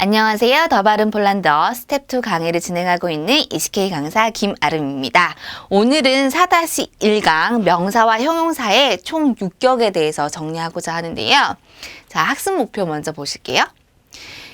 안녕하세요. 더 바른 폴란더 스텝 2 강의를 진행하고 있는 ECK 강사 김아름입니다. 오늘은 4-1강 명사와 형용사의 총 6격에 대해서 정리하고자 하는데요. 자, 학습 목표 먼저 보실게요.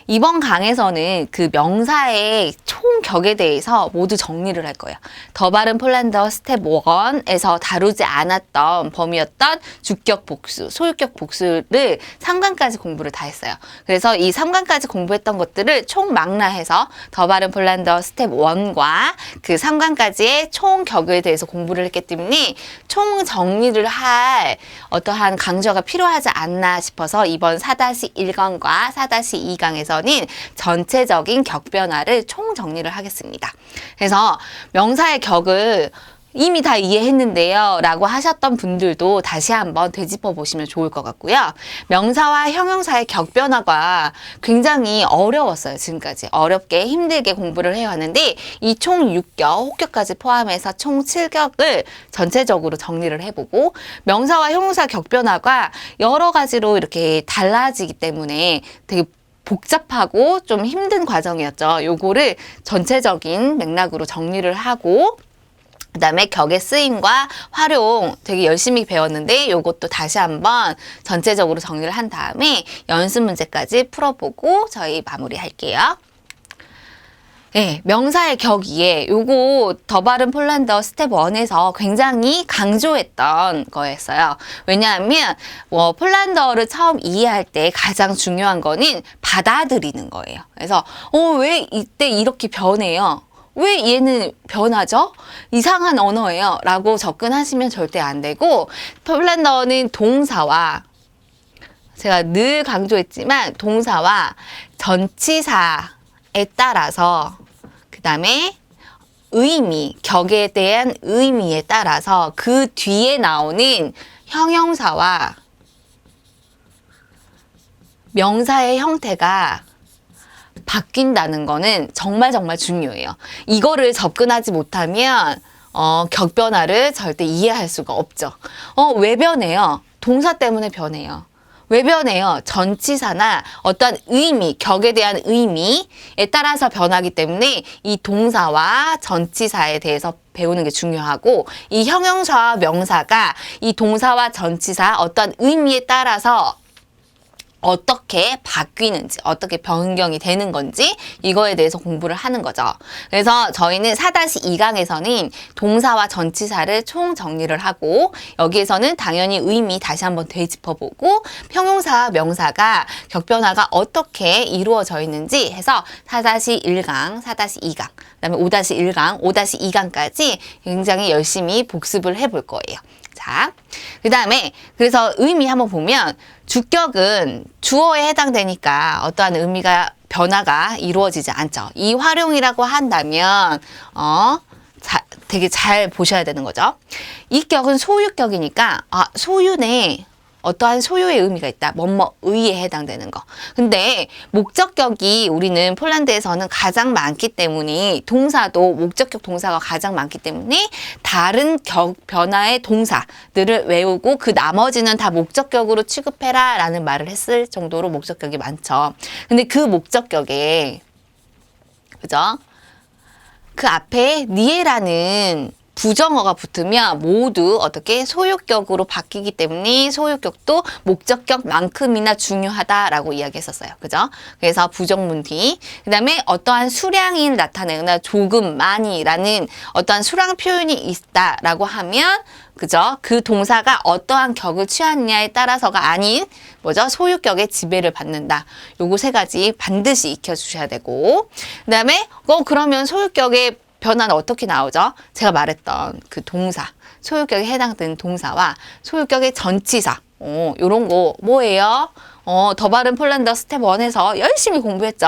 이번 강에서는 그 명사의 총격에 대해서 모두 정리를 할 거예요. 더 바른 폴란더 스텝 1에서 다루지 않았던 범위였던 주격 복수, 소유격 복수를 3강까지 공부를 다 했어요. 그래서 이 3강까지 공부했던 것들을 총 망라해서 더 바른 폴란더 스텝 1과 그 3강까지의 총격에 대해서 공부를 했기 때문에 총 정리를 할 어떠한 강좌가 필요하지 않나 싶어서 이번 4-1강과 4-2강에서 에서는 전체적인 격 변화를 총 정리를 하겠습니다. 그래서 명사의 격을 이미 다 이해했는데요. 라고 하셨던 분들도 다시 한번 되짚어 보시면 좋을 것 같고요. 명사와 형용사의 격 변화가 굉장히 어려웠어요. 지금까지. 어렵게 힘들게 공부를 해왔는데 이 총 6격, 혹격까지 포함해서 총 7격을 전체적으로 정리를 해보고 명사와 형용사 격 변화가 여러 가지로 이렇게 달라지기 때문에 되게 복잡하고 좀 힘든 과정이었죠. 요거를 전체적인 맥락으로 정리를 하고 그 다음에 격의 쓰임과 활용 되게 열심히 배웠는데 요것도 다시 한번 전체적으로 정리를 한 다음에 연습 문제까지 풀어보고 저희 마무리 할게요. 네, 명사의 격이에 요거 더 바른 폴란더 스텝 1에서 굉장히 강조했던 거였어요. 왜냐하면 뭐 폴란더를 처음 이해할 때 가장 중요한 거는 받아들이는 거예요. 그래서 어, 왜 이때 이렇게 변해요? 왜 얘는 변하죠? 이상한 언어예요. 라고 접근하시면 절대 안 되고 폴란더는 동사와 제가 늘 강조했지만 동사와 전치사에 따라서 다음에 의미, 격에 대한 의미에 따라서 그 뒤에 나오는 형용사와 명사의 형태가 바뀐다는 거는 정말 정말 중요해요. 이거를 접근하지 못하면 어, 격변화를 절대 이해할 수가 없죠. 어, 왜 변해요? 동사 때문에 변해요. 왜 변해요? 전치사나 어떤 의미, 격에 대한 의미에 따라서 변하기 때문에 이 동사와 전치사에 대해서 배우는 게 중요하고 이 형용사와 명사가 이 동사와 전치사 어떤 의미에 따라서 어떻게 바뀌는지, 어떻게 변경이 되는 건지 이거에 대해서 공부를 하는 거죠. 그래서 저희는 4-2강에서는 동사와 전치사를 총 정리를 하고 여기에서는 당연히 의미 다시 한번 되짚어보고 평용사와 명사가 격변화가 어떻게 이루어져 있는지 해서 4-1강, 4-2강, 그다음에 5-1강, 5-2강까지 굉장히 열심히 복습을 해볼 거예요. 자, 그 다음에 그래서 의미 한번 보면 주격은 주어에 해당되니까 어떠한 의미가 변화가 이루어지지 않죠. 이 활용이라고 한다면 어 자, 되게 잘 보셔야 되는 거죠. 이 격은 소유격이니까 아 소유네 어떠한 소유의 의미가 있다. 뭐뭐의에 해당되는 거. 근데 목적격이 우리는 폴란드에서는 가장 많기 때문에 동사도 목적격 동사가 가장 많기 때문에 다른 격 변화의 동사들을 외우고 그 나머지는 다 목적격으로 취급해라 라는 말을 했을 정도로 목적격이 많죠. 근데 그 목적격에 그죠? 그 앞에 니에라는 부정어가 붙으면 모두 어떻게 소유격으로 바뀌기 때문에 소유격도 목적격만큼이나 중요하다라고 이야기했었어요. 그죠? 그래서 부정문 뒤. 그 다음에 어떠한 수량이 나타내거나 조금, 많이라는 어떠한 수량 표현이 있다라고 하면 그죠? 그 동사가 어떠한 격을 취하느냐에 따라서가 아닌 뭐죠? 소유격의 지배를 받는다. 요거 세 가지 반드시 익혀 주셔야 되고 그 다음에 어 그러면 소유격의 변화는 어떻게 나오죠? 제가 말했던 그 동사, 소유격에 해당되는 동사와 소유격의 전치사, 어, 요런 거 뭐예요? 어, 더 바른 폴란더 스텝 1에서 열심히 공부했죠.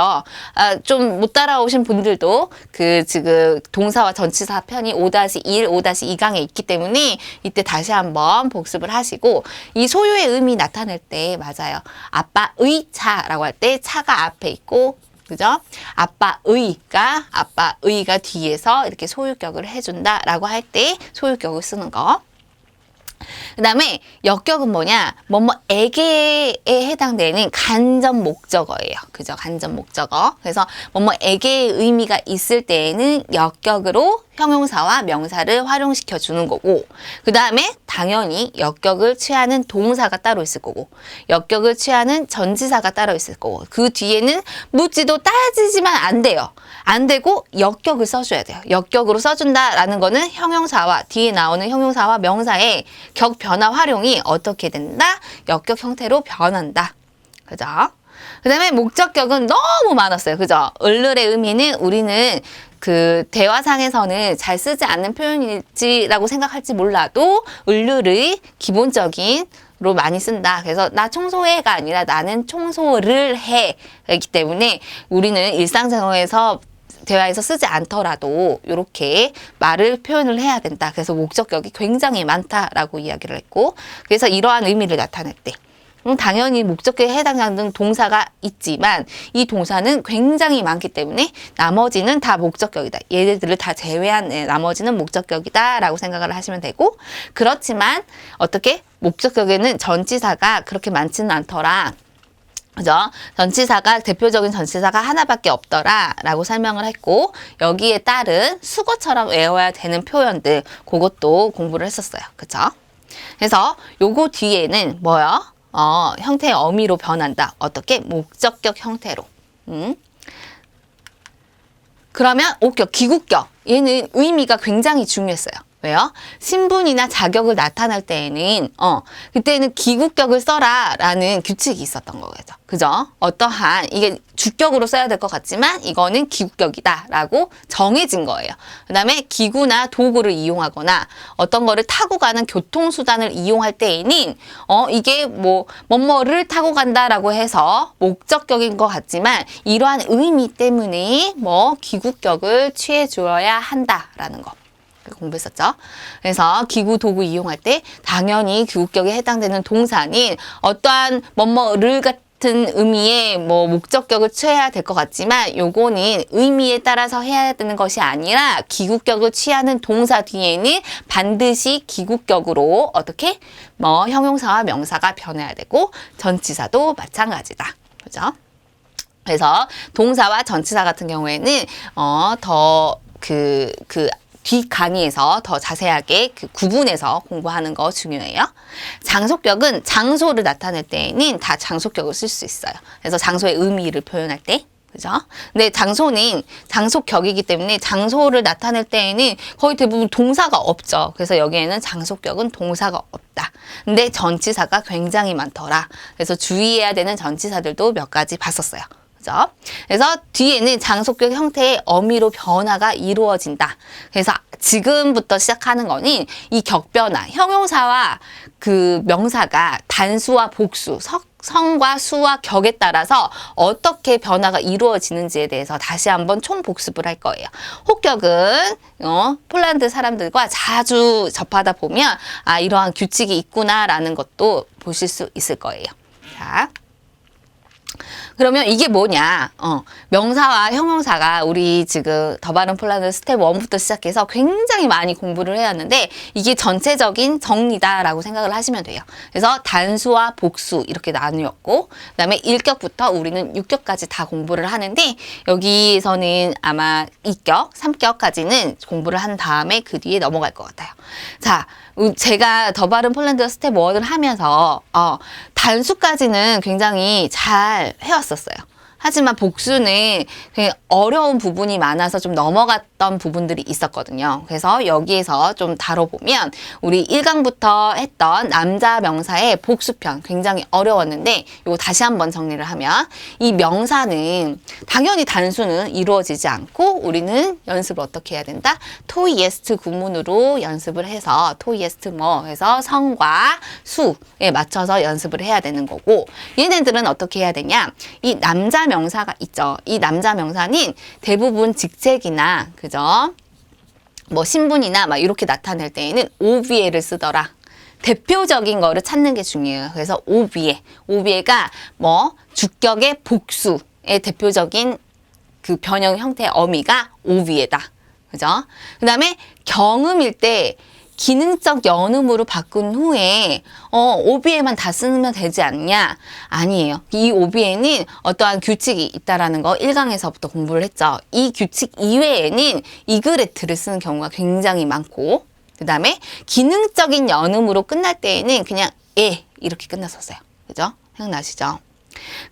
아, 좀 못 따라오신 분들도 그 지금 동사와 전치사 편이 5-1, 5-2강에 있기 때문에 이때 다시 한번 복습을 하시고 이 소유의 의미 나타낼 때 맞아요. 아빠의 차라고 할 때 차가 앞에 있고 그죠? 아빠의가 아빠의가 뒤에서 이렇게 소유격을 해준다라고 할 때 소유격을 쓰는 거. 그 다음에 역격은 뭐냐? 뭐뭐에게에 해당되는 간접 목적어예요. 그죠? 간접 목적어. 그래서 뭐뭐에게의 의미가 있을 때에는 역격으로 형용사와 명사를 활용시켜 주는 거고, 그 다음에 당연히 역격을 취하는 동사가 따로 있을 거고, 역격을 취하는 전치사가 따로 있을 거고, 그 뒤에는 묻지도 따지지만 안 돼요. 안 되고 역격을 써줘야 돼요. 역격으로 써준다라는 거는 형용사와 뒤에 나오는 형용사와 명사의 격 변화 활용이 어떻게 된다? 역격 형태로 변한다. 그죠? 그 다음에 목적격은 너무 많았어요. 그죠? 을룰의 의미는 우리는 그 대화상에서는 잘 쓰지 않는 표현일지라고 생각할지 몰라도 을룰의 기본적인 로 많이 쓴다. 그래서 나 청소해가 아니라 나는 청소를 해. 그렇기 때문에 우리는 일상생활에서 대화에서 쓰지 않더라도 이렇게 말을 표현을 해야 된다. 그래서 목적격이 굉장히 많다라고 이야기를 했고, 그래서 이러한 의미를 나타낼 때. 음, 당연히 목적격에 해당하는 동사가 있지만 이 동사는 굉장히 많기 때문에 나머지는 다 목적격이다. 얘네들을 다 제외한 네, 나머지는 목적격이다 라고 생각을 하시면 되고 그렇지만 어떻게 목적격에는 전치사가 그렇게 많지는 않더라. 그죠? 전치사가 대표적인 전치사가 하나밖에 없더라라고 설명을 했고 여기에 따른 수거처럼 외워야 되는 표현들 그것도 공부를 했었어요. 그죠? 그래서 요거 뒤에는 뭐요? 어, 형태의 어미로 변한다. 어떻게? 목적격 형태로. 음. 그러면 옥격, 기국격. 얘는 의미가 굉장히 중요했어요. 왜요? 신분이나 자격을 나타낼 때에는 어 그때는 기국격을 써라라는 규칙이 있었던 거죠. 그죠? 어떠한 이게 주격으로 써야 될 것 같지만 이거는 기국격이다라고 정해진 거예요. 그다음에 기구나 도구를 이용하거나 어떤 거를 타고 가는 교통수단을 이용할 때에는 어 이게 뭐 뭐뭐를 타고 간다라고 해서 목적격인 것 같지만 이러한 의미 때문에 뭐 기국격을 취해 주어야 한다라는 거. 공부했었죠. 그래서 기구 도구 이용할 때 당연히 기구격에 해당되는 동사는 어떠한 뭐뭐를 같은 의미의 뭐 목적격을 취해야 될 것 같지만 요거는 의미에 따라서 해야 되는 것이 아니라 기구격을 취하는 동사 뒤에는 반드시 기구격으로 어떻게 뭐 형용사와 명사가 변해야 되고 전치사도 마찬가지다. 그죠? 그래서 동사와 전치사 같은 경우에는 어더그그 뒷 강의에서 더 자세하게 그 구분해서 공부하는 거 중요해요. 장속격은 장소를 나타낼 때에는 다 장속격을 쓸 수 있어요. 그래서 장소의 의미를 표현할 때. 그죠? 근데 장소는 장속격이기 때문에 장소를 나타낼 때에는 거의 대부분 동사가 없죠. 그래서 여기에는 장속격은 동사가 없다. 근데 전치사가 굉장히 많더라. 그래서 주의해야 되는 전치사들도 몇 가지 봤었어요. 그죠? 그래서 뒤에는 장속격 형태의 어미로 변화가 이루어진다. 그래서 지금부터 시작하는 거는 이 격변화, 형용사와 그 명사가 단수와 복수, 석, 성과 수와 격에 따라서 어떻게 변화가 이루어지는지에 대해서 다시 한번 총 복습을 할 거예요. 혹격은 어, 폴란드 사람들과 자주 접하다 보면 아 이러한 규칙이 있구나라는 것도 보실 수 있을 거예요. 자. 그러면 이게 뭐냐? 어, 명사와 형용사가 우리 지금 더 바른 폴란드 스텝 1부터 시작해서 굉장히 많이 공부를 해왔는데 이게 전체적인 정리다라고 생각을 하시면 돼요. 그래서 단수와 복수 이렇게 나누었고 그다음에 1격부터 우리는 6격까지 다 공부를 하는데 여기서는 아마 2격, 3격까지는 공부를 한 다음에 그 뒤에 넘어갈 것 같아요. 자, 제가 더 바른 폴란드 스텝 1을 하면서 어, 단수까지는 굉장히 잘 해왔었어요. 하지만 복수는 어려운 부분이 많아서 좀 넘어갔 던 부분들이 있었거든요. 그래서 여기에서 좀 다뤄보면 우리 1강부터 했던 남자 명사의 복수편 굉장히 어려웠는데 이거 다시 한번 정리를 하면 이 명사는 당연히 단수는 이루어지지 않고 우리는 연습을 어떻게 해야 된다? 토이에스트 구문으로 연습을 해서 토이에스트 뭐 해서 성과 수에 맞춰서 연습을 해야 되는 거고 얘네들은 어떻게 해야 되냐? 이 남자 명 명사가 있죠. 이 남자 명사는 대부분 직책이나 그 죠? 뭐 신분이나 막 이렇게 나타낼 때에는 오비에를 쓰더라. 대표적인 거를 찾는 게 중요해요. 그래서 오비에, 오비에가 뭐 주격의 복수의 대표적인 그 변형 형태의 어미가 오비에다. 그죠? 그 다음에 경음일 때 기능적 연음으로 바꾼 후에 어, 오비에만 다 쓰면 되지 않냐? 아니에요. 이 오비에는 어떠한 규칙이 있다라는 거 1강에서부터 공부를 했죠. 이 규칙 이외에는 이그레트를 쓰는 경우가 굉장히 많고 그 다음에 기능적인 연음으로 끝날 때에는 그냥 에 이렇게 끝났었어요. 그죠? 생각나시죠?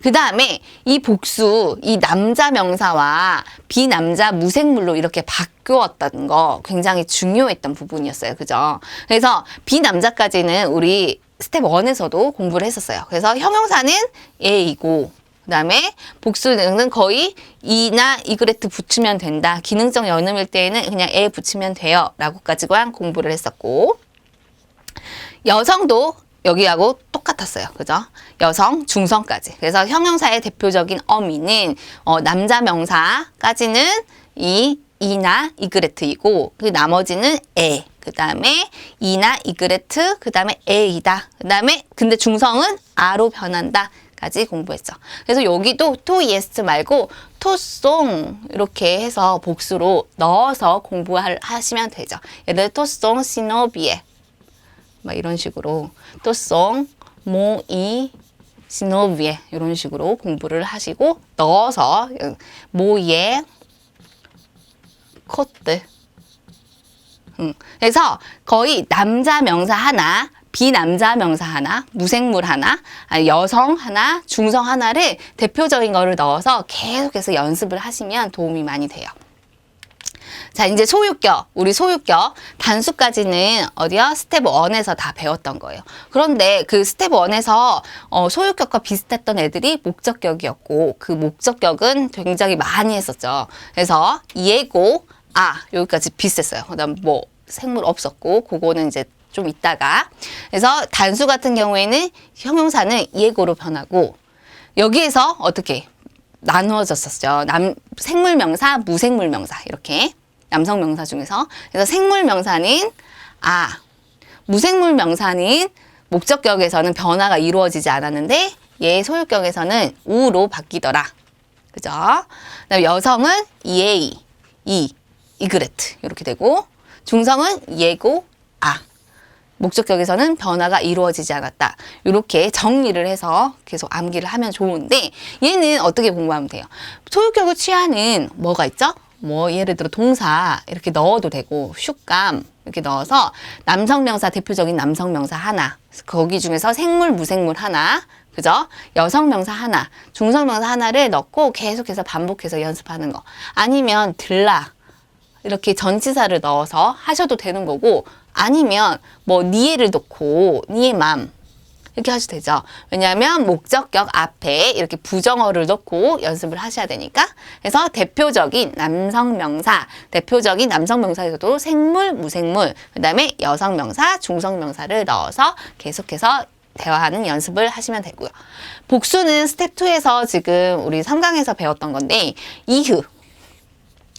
그 다음에 이 복수, 이 남자 명사와 비남자 무생물로 이렇게 바뀌었다는 거 굉장히 중요했던 부분이었어요. 그죠? 그래서 비남자까지는 우리 스텝 1에서도 공부를 했었어요. 그래서 형용사는 A이고, 그 다음에 복수는 거의 이나 이그레트 붙이면 된다. 기능적 연음일 때에는 그냥 에 붙이면 돼요. 라고까지만 공부를 했었고, 여성도 여기하고 똑같았어요. 그죠? 여성, 중성까지. 그래서 형용사의 대표적인 어미는 어, 남자 명사까지는 이 이나 이그레트이고 그 나머지는 에. 그 다음에 이나 이그레트, 그 다음에 에이다. 그 다음에 근데 중성은 아로 변한다. 까지 공부했죠. 그래서 여기도 to yes 말고 to song 이렇게 해서 복수로 넣어서 공부하시면 되죠. 예를 들어 to song 시노비에 막 이런 식으로 또 송 모 이 시노비에 이런 식으로 공부를 하시고 넣어서 모예 코트 음, 그래서 거의 남자 명사 하나 비남자 명사 하나, 무생물 하나, 아니, 여성 하나, 중성 하나를 대표적인 거를 넣어서 계속해서 연습을 하시면 도움이 많이 돼요. 자, 이제 소유격. 우리 소유격. 단수까지는 어디요? 스텝 1에서 다 배웠던 거예요. 그런데 그 스텝 1에서 어, 소유격과 비슷했던 애들이 목적격이었고 그 목적격은 굉장히 많이 했었죠. 그래서 예고, 아, 여기까지 비슷했어요. 그 다음 뭐 생물 없었고 그거는 이제 좀 있다가 그래서 단수 같은 경우에는 형용사는 예고로 변하고 여기에서 어떻게 나누어졌었죠. 남 생물 명사, 무생물 명사 이렇게 남성 명사 중에서 그래서 생물 명사는 아, 무생물 명사는 목적격에서는 변화가 이루어지지 않았는데 얘 소유격에서는 우로 바뀌더라. 그죠? 그다음에 여성은 예이, 이, 이그레트 이렇게 되고 중성은 예고, 아. 목적격에서는 변화가 이루어지지 않았다. 이렇게 정리를 해서 계속 암기를 하면 좋은데 얘는 어떻게 공부하면 돼요? 소유격을 취하는 뭐가 있죠? 뭐 예를 들어 동사 이렇게 넣어도 되고 슈감 이렇게 넣어서 남성 명사 대표적인 남성 명사 하나. 거기 중에서 생물 무생물 하나. 그죠? 여성 명사 하나. 중성 명사 하나를 넣고 계속해서 반복해서 연습하는 거. 아니면 들라. 이렇게 전치사를 넣어서 하셔도 되는 거고 아니면 뭐 니에를 넣고 니의 맘 이렇게 하셔도 되죠. 왜냐하면 목적격 앞에 이렇게 부정어를 넣고 연습을 하셔야 되니까. 그래서 대표적인 남성 명사, 대표적인 남성 명사에서도 생물, 무생물, 그 다음에 여성 명사, 중성 명사를 넣어서 계속해서 대화하는 연습을 하시면 되고요. 복수는 스텝 2에서 지금 우리 3강에서 배웠던 건데 이후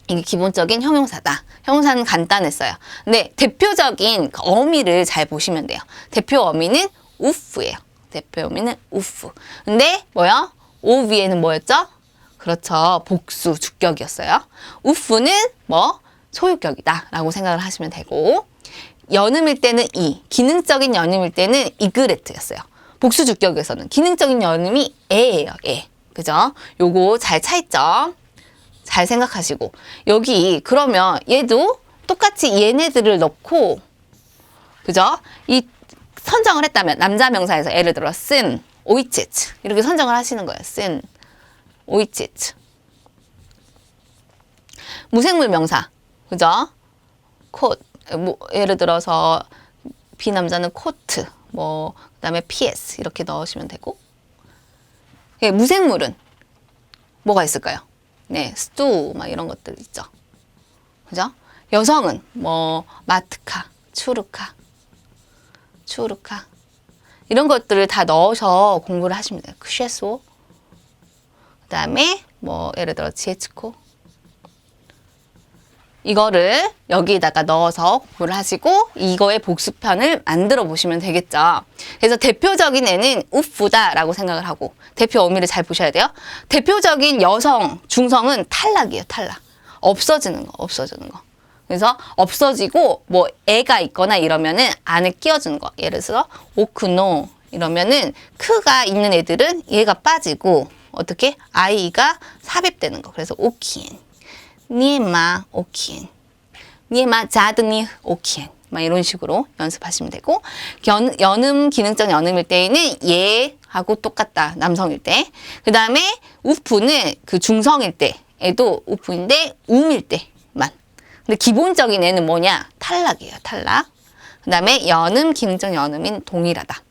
이게 기본적인 형용사다. 형용사는 간단했어요. 근데 대표적인 그 어미를 잘 보시면 돼요. 대표 어미는 우프예요. 대표 어미는 우프. 근데 뭐요? 오 위에는 뭐였죠? 그렇죠. 복수, 주격이었어요. 우프는 뭐? 소유격이다. 라고 생각을 하시면 되고 연음일 때는 이, 기능적인 연음일 때는 이그레트였어요. 복수 주격에서는 기능적인 연음이 에예요, 에. 그죠? 요거 잘 차있죠? 잘 생각하시고 여기 그러면 얘도 똑같이 얘네들을 넣고 그죠? 이 선정을 했다면 남자 명사에서 예를 들어 쓴 오이치츠 이렇게 선정을 하시는 거예요. 쓴 오이치츠 무생물 명사 그죠? 콧 뭐, 예를 들어서 비남자는 코트 뭐 그다음에 ps 이렇게 넣으시면 되고 예, 무생물은 뭐가 있을까요? 네, 스투 막 이런 것들 있죠. 그죠? 여성은 뭐 마트카, 추르카, 추르카 이런 것들을 다 넣어서 공부를 하시면 돼요. 크쉐소 그 다음에 뭐 예를 들어 지에츠코 이거를 여기에다가 넣어서 공부를 하시고 이거의 복수편을 만들어 보시면 되겠죠. 그래서 대표적인 애는 우프다라고 생각을 하고 대표 어미를 잘 보셔야 돼요. 대표적인 여성, 중성은 탈락이에요. 탈락. 없어지는 거, 없어지는 거. 그래서 없어지고 뭐 애가 있거나 이러면은 안에 끼워주는 거. 예를 들어서 오크노 이러면은 크가 있는 애들은 얘가 빠지고 어떻게 아이가 삽입되는 거. 그래서 오키엔, 니에마 오키엔, 니에마 자드니 오키엔. 막 이런 식으로 연습하시면 되고 연, 연음 기능적 연음일 때에는 얘하고 똑같다 남성일 때. 그 다음에 우프는 그 중성일 때에도 우프인데 음일 때만. 근데 기본적인 애는 뭐냐 탈락이에요 탈락. 그 다음에 연음 기능적 연음인 동일하다.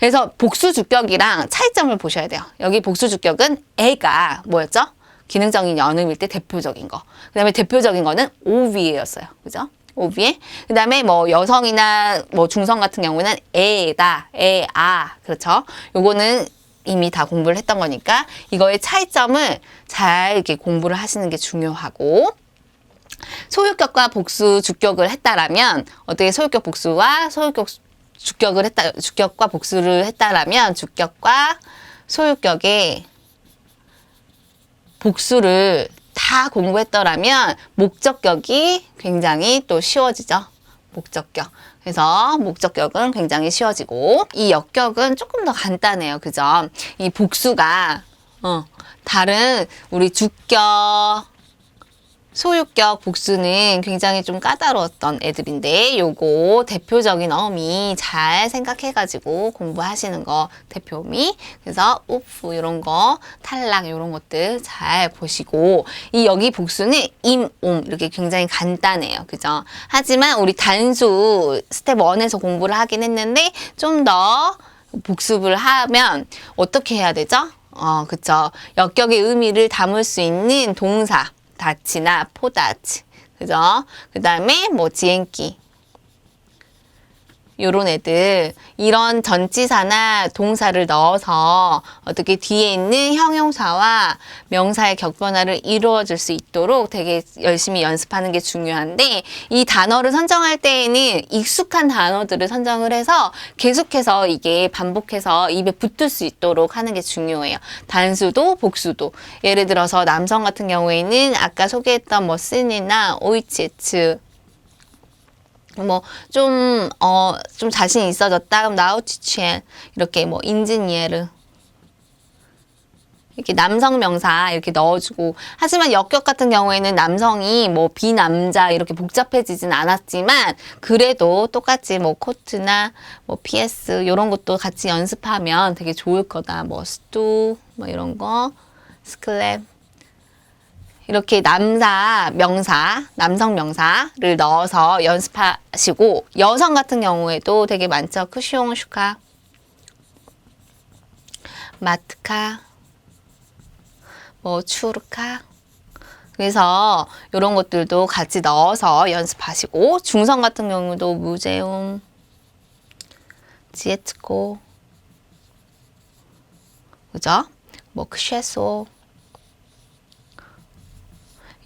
그래서 복수 주격이랑 차이점을 보셔야 돼요. 여기 복수 주격은 애가 뭐였죠? 기능적인 연음일 때 대표적인 거. 그 다음에 대표적인 거는 오비에였어요. 그죠? 오비에. 그 다음에 뭐 여성이나 뭐 중성 같은 경우는 애다, 애, 아. 그렇죠? 요거는 이미 다 공부를 했던 거니까 이거의 차이점을 잘 이렇게 공부를 하시는 게 중요하고 소유격과 복수 주격을 했다라면 어떻게 소유격 복수와 소유격 주격을 했다 주격과 복수를 했다라면 주격과 소유격의 복수를 다 공부했더라면 목적격이 굉장히 또 쉬워지죠. 목적격. 그래서 목적격은 굉장히 쉬워지고 이 역격은 조금 더 간단해요. 그죠? 이 복수가 어, 다른 우리 주격 소유격 복수는 굉장히 좀 까다로웠던 애들인데 요거 대표적인 어미 잘 생각해가지고 공부하시는 거 대표미 그래서 우프 이런 거 탈락 이런 것들 잘 보시고 이 여기 복수는 임, 옴 이렇게 굉장히 간단해요 그죠 하지만 우리 단수 스텝 1에서 공부를 하긴 했는데 좀 더 복습을 하면 어떻게 해야 되죠? 어, 그쵸. 역격의 의미를 담을 수 있는 동사. 다치나 포다치. 그죠? 그 다음에 뭐 지행기. 요런 애들 이런 전치사나 동사를 넣어서 어떻게 뒤에 있는 형용사와 명사의 격변화를 이루어 줄 수 있도록 되게 열심히 연습하는 게 중요한데 이 단어를 선정할 때에는 익숙한 단어들을 선정을 해서 계속해서 이게 반복해서 입에 붙을 수 있도록 하는 게 중요해요. 단수도 복수도 예를 들어서 남성 같은 경우에는 아까 소개했던 뭐 쓴이나 오이치츠 뭐 좀 어 좀 자신 있어졌다. 그럼 나우치첸 이렇게 뭐 인지니에르. 이렇게 남성 명사 이렇게 넣어주고. 하지만 역격 같은 경우에는 남성이 뭐 비남자 이렇게 복잡해지진 않았지만 그래도 똑같이 뭐 코트나 뭐 PS 이런 것도 같이 연습하면 되게 좋을 거다. 뭐 스투 뭐 이런 거. 스클랩 이렇게 남사 명사, 남성 명사를 넣어서 연습하시고 여성 같은 경우에도 되게 많죠. 쿠시옹 슈카, 마트카, 뭐 추르카. 그래서 이런 것들도 같이 넣어서 연습하시고 중성 같은 경우도 무제움, 지에츠코, 그죠? 뭐 크쉐소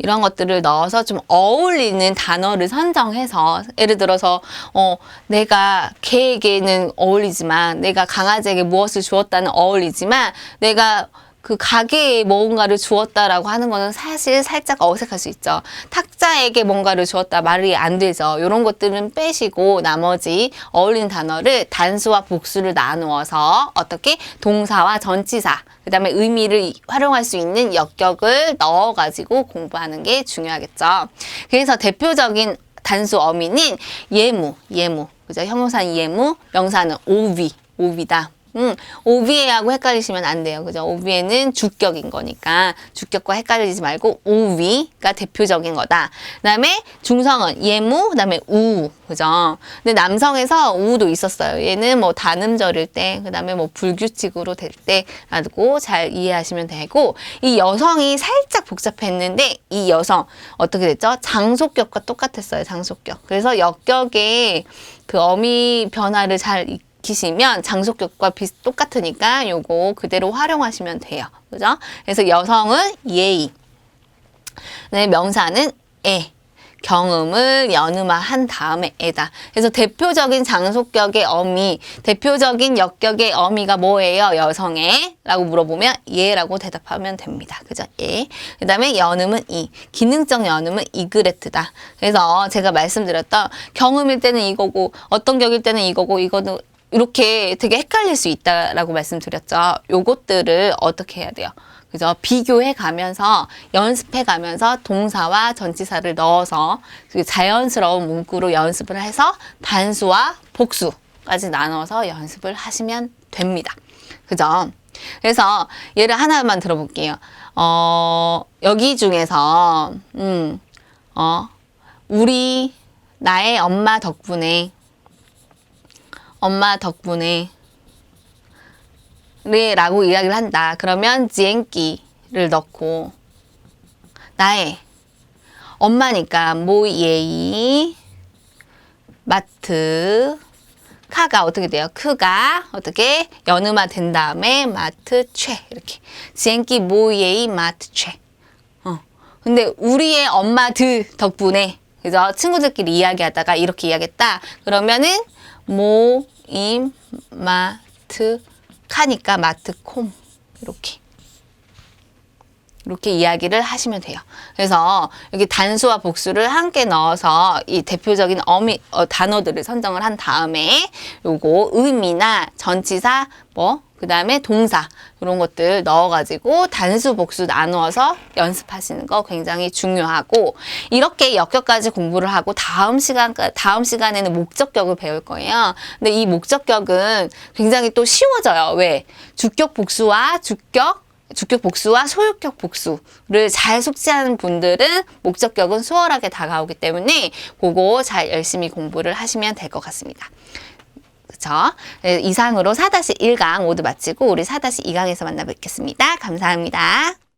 이런 것들을 넣어서 좀 어울리는 단어를 선정해서 예를 들어서 어 내가 개에게는 어울리지만 내가 강아지에게 무엇을 주었다는 어울리지만 내가 그 가게에 뭔가를 주었다라고 하는 거는 사실 살짝 어색할 수 있죠. 탁자에게 뭔가를 주었다 말이 안 되죠. 이런 것들은 빼시고 나머지 어울리는 단어를 단수와 복수를 나누어서 어떻게 동사와 전치사 그다음에 의미를 활용할 수 있는 역격을 넣어가지고 공부하는 게 중요하겠죠. 그래서 대표적인 단수 어미는 예무, 예무, 그죠? 형용사는 예무, 명사는 오비, 오비다. 음, 오비에하고 헷갈리시면 안 돼요. 그죠? 오비에는 주격인 거니까 주격과 헷갈리지 말고 오위가 대표적인 거다. 그다음에 중성은 예무, 그다음에 우. 그죠? 근데 남성에서 우도 있었어요. 얘는 뭐 단음절일 때, 그다음에 뭐 불규칙으로 될 때라고 잘 이해하시면 되고 이 여성이 살짝 복잡했는데 이 여성 어떻게 됐죠? 장속격과 똑같았어요. 장속격. 그래서 역격의 그 어미 변화를 잘 익히시면 장속격과 비슷 똑같으니까 요거 그대로 활용하시면 돼요. 그죠? 그래서 여성은 예의. 네, 명사는 애. 경음을 연음화한 다음에 에다. 그래서 대표적인 장속격의 어미, 대표적인 역격의 어미가 뭐예요? 여성의? 라고 물어보면 예라고 대답하면 됩니다. 그죠? 예. 그 다음에 연음은 이. 기능적 연음은 이그레트다. 그래서 제가 말씀드렸던 경음일 때는 이거고 어떤 격일 때는 이거고 이거는 이렇게 되게 헷갈릴 수 있다라고 말씀드렸죠. 요것들을 어떻게 해야 돼요? 그죠? 비교해 가면서 연습해 가면서 동사와 전치사를 넣어서 그 자연스러운 문구로 연습을 해서 단수와 복수까지 나눠서 연습을 하시면 됩니다. 그죠? 그래서 예를 하나만 들어볼게요. 어, 여기 중에서, 음, 어, 우리, 나의 엄마 덕분에 엄마 덕분에 네, 라고 이야기를 한다. 그러면 지엔기를 넣고 나의 엄마니까 모예이 마트 카가 어떻게 돼요? 크가 어떻게 연음화 된 다음에 마트 최 이렇게 지엔기 모예이 마트 최. 어. 근데 우리의 엄마들 덕분에 그죠? 친구들끼리 이야기하다가 이렇게 이야기했다. 그러면은 모 임 마트 카니까 마트 콤. 이렇게 이렇게 이야기를 하시면 돼요. 그래서 여기 단수와 복수를 함께 넣어서 이 대표적인 어미 어, 단어들을 선정을 한 다음에 요거 의미나 전치사 뭐 그다음에 동사 이런 것들 넣어가지고 단수 복수 나누어서 연습하시는 거 굉장히 중요하고 이렇게 역격까지 공부를 하고 다음 시간 다음 시간에는 목적격을 배울 거예요. 근데 이 목적격은 굉장히 또 쉬워져요. 왜 주격 복수와 주격 주격 복수와 소유격 복수를 잘 숙지하는 분들은 목적격은 수월하게 다가오기 때문에 그거 잘 열심히 공부를 하시면 될 것 같습니다. 그렇죠? 이상으로 4-1강 모두 마치고 우리 4-2강에서 만나 뵙겠습니다. 감사합니다.